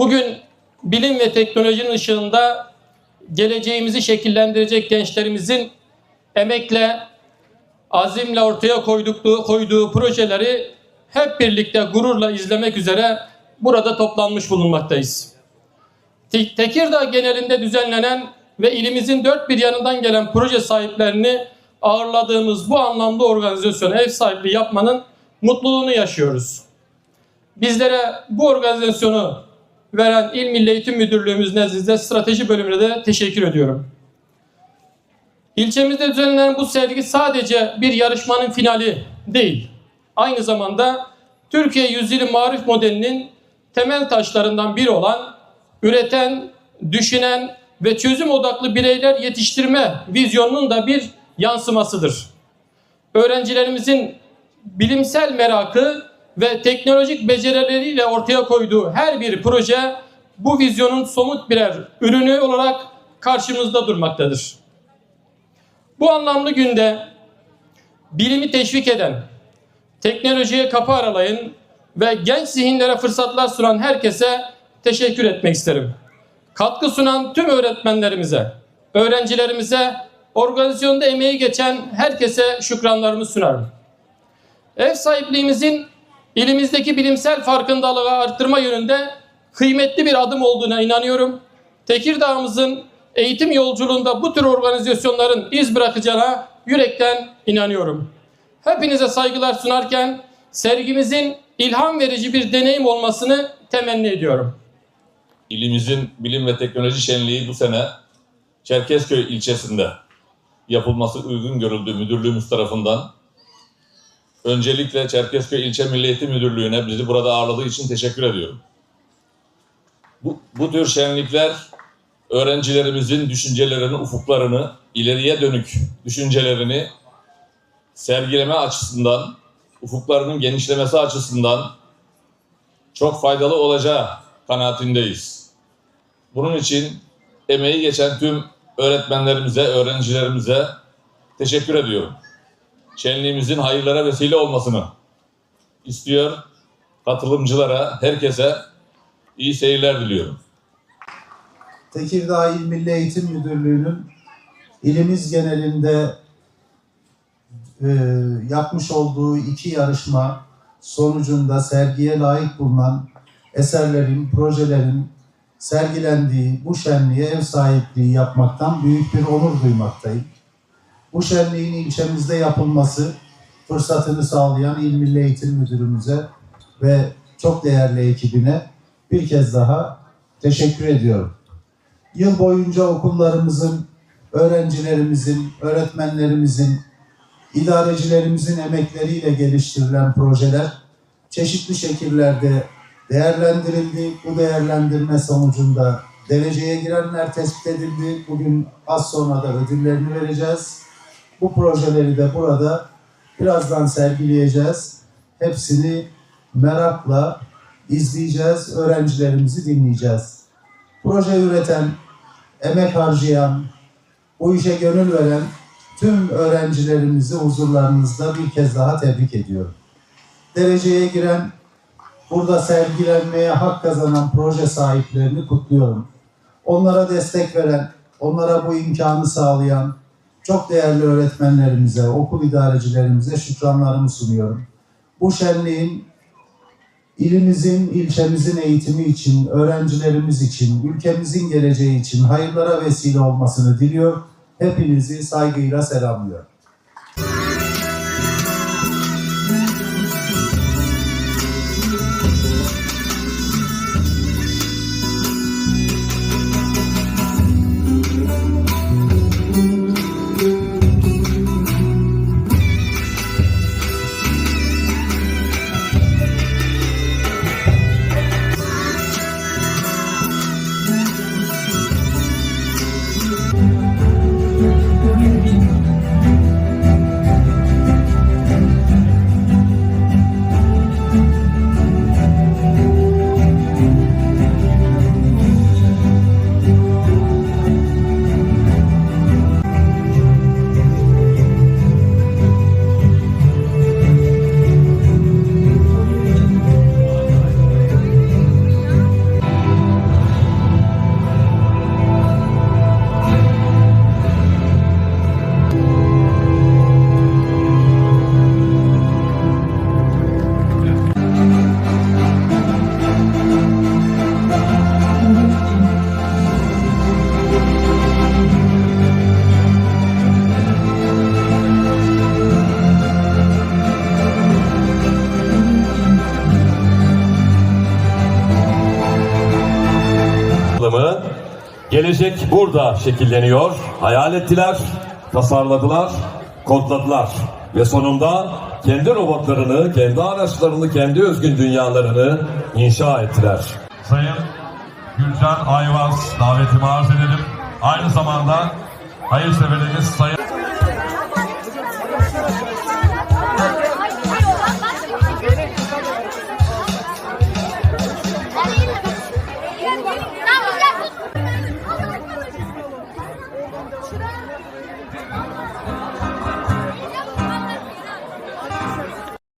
Bugün bilim ve teknolojinin ışığında geleceğimizi şekillendirecek gençlerimizin emekle, azimle ortaya koydukları, koyduğu projeleri hep birlikte gururla izlemek üzere burada toplanmış bulunmaktayız. Te- Tekirdağ genelinde düzenlenen ve ilimizin dört bir yanından gelen proje sahiplerini ağırladığımız bu anlamda organizasyona ev sahipliği yapmanın mutluluğunu yaşıyoruz. Bizlere bu organizasyonu veren İl Milli Eğitim Müdürlüğümüz nezdinde strateji bölümüne de teşekkür ediyorum. İlçemizde düzenlenen bu sergi sadece bir yarışmanın finali değil. Aynı zamanda Türkiye Yüzyılı Marif modelinin temel taşlarından biri olan üreten, düşünen ve çözüm odaklı bireyler yetiştirme vizyonunun da bir yansımasıdır. Öğrencilerimizin bilimsel merakı ve teknolojik becerileriyle ortaya koyduğu her bir proje bu vizyonun somut birer ürünü olarak karşımızda durmaktadır. Bu anlamlı günde bilimi teşvik eden, teknolojiye kapı aralayın ve genç zihinlere fırsatlar sunan herkese teşekkür etmek isterim. Katkı sunan tüm öğretmenlerimize, öğrencilerimize, organizasyonda emeği geçen herkese şükranlarımı sunarım. Ev sahipliğimizin ilimizdeki bilimsel farkındalığı arttırma yönünde kıymetli bir adım olduğuna inanıyorum. Tekirdağ'ımızın eğitim yolculuğunda bu tür organizasyonların iz bırakacağına yürekten inanıyorum. Hepinize saygılar sunarken sergimizin ilham verici bir deneyim olmasını temenni ediyorum. İlimizin bilim ve teknoloji şenliği bu sene Çerkezköy ilçesinde yapılması uygun görüldü müdürlüğümüz tarafından. Öncelikle Çerkezköy İlçe Milli Eğitim Müdürlüğü'ne bizi burada ağırladığı için teşekkür ediyorum. Bu, bu tür şenlikler öğrencilerimizin düşüncelerini, ufuklarını, ileriye dönük düşüncelerini sergileme açısından, ufuklarının genişlemesi açısından çok faydalı olacağı kanaatindeyiz. Bunun için emeği geçen tüm öğretmenlerimize, öğrencilerimize teşekkür ediyorum. Şenliğimizin hayırlara vesile olmasını istiyor. Katılımcılara, herkese iyi seyirler diliyorum. Tekirdağ İl Milli Eğitim Müdürlüğü'nün ilimiz genelinde e, yapmış olduğu iki yarışma sonucunda sergiye layık bulunan eserlerin, projelerin sergilendiği bu şenliğe ev sahipliği yapmaktan büyük bir onur duymaktayım. Bu şenliğin ilçemizde yapılması fırsatını sağlayan İl Milli Eğitim Müdürümüze ve çok değerli ekibine bir kez daha teşekkür ediyorum. Yıl boyunca okullarımızın, öğrencilerimizin, öğretmenlerimizin, idarecilerimizin emekleriyle geliştirilen projeler çeşitli şekillerde değerlendirildi. Bu değerlendirme sonucunda dereceye girenler tespit edildi. Bugün az sonra da ödüllerini vereceğiz. Bu projeleri de burada birazdan sergileyeceğiz. Hepsini merakla izleyeceğiz, öğrencilerimizi dinleyeceğiz. Proje üreten, emek harcayan, bu işe gönül veren tüm öğrencilerimizi huzurlarınızda bir kez daha tebrik ediyorum. Dereceye giren, burada sergilenmeye hak kazanan proje sahiplerini kutluyorum. Onlara destek veren, onlara bu imkanı sağlayan çok değerli öğretmenlerimize, okul idarecilerimize şükranlarımı sunuyorum. Bu şenliğin ilimizin, ilçemizin eğitimi için, öğrencilerimiz için, ülkemizin geleceği için hayırlara vesile olmasını diliyor. Hepinizi saygıyla selamlıyorum. Gelecek burada şekilleniyor. Hayal ettiler, tasarladılar, kodladılar. Ve sonunda kendi robotlarını, kendi araçlarını, kendi özgün dünyalarını inşa ettiler. Sayın Gülcan Ayvaz davetimi arz edelim. Aynı zamanda hayırseverimiz Sayın